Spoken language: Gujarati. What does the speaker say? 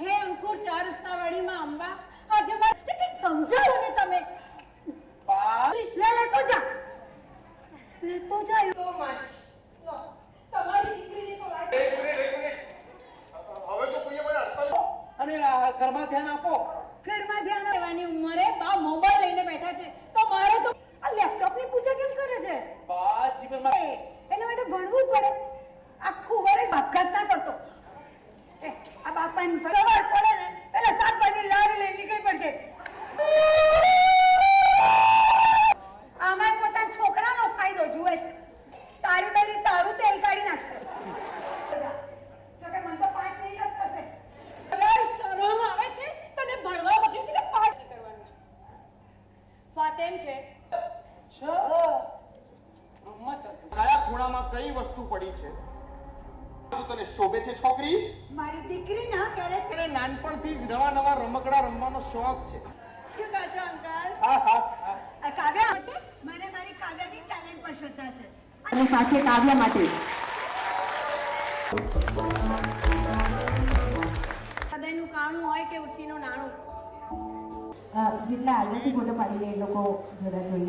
હે અંકુર ચાર રસ્તા વાળીમાં અંબા આજે મારે કંઈક સમજાવો ને તમે. લે લેતો જા. લેતો જા. સો મચ તમારી દીકરીને તો લાગે એક મિનિટ એક મિનિટ. હવે તો કોઈએ મને અટકાવ્યો અને આ ઘરમાં ધ્યાન આપો. ઘરમાં ધ્યાન આપવાની ઉંમરે બા મોબાઈલ લઈને બેઠા છે. તો મારે તો આ લેપટોપની પૂજા કેમ કરે છે? બા જીવનમાં એના માટે ભણવું જ પડે. આખું વર્ષ આપઘાત ના કરતો. એ, આ બાપાને ફાતેમ છે? રૂમમાં કયા ખૂણામાં કઈ વસ્તુ પડી છે? તને શોભે છે છોકરી? મારી દીકરી ના ક્યારેક તને નાનપણથી જ નવા નવા રમકડા રમવાનો શોખ છે. શું કહો છો અંકલ? હા હા હા. આ કાવ્યા? માટે મને મારી કાવ્યાની ટેલેન્ટ પર શ્રદ્ધા છે. અને સાથે કાવ્યા માટે. હૃદયનું કાણું હોય કે ઉછીનું નાણું? jilla yoku ko da pali le loko jora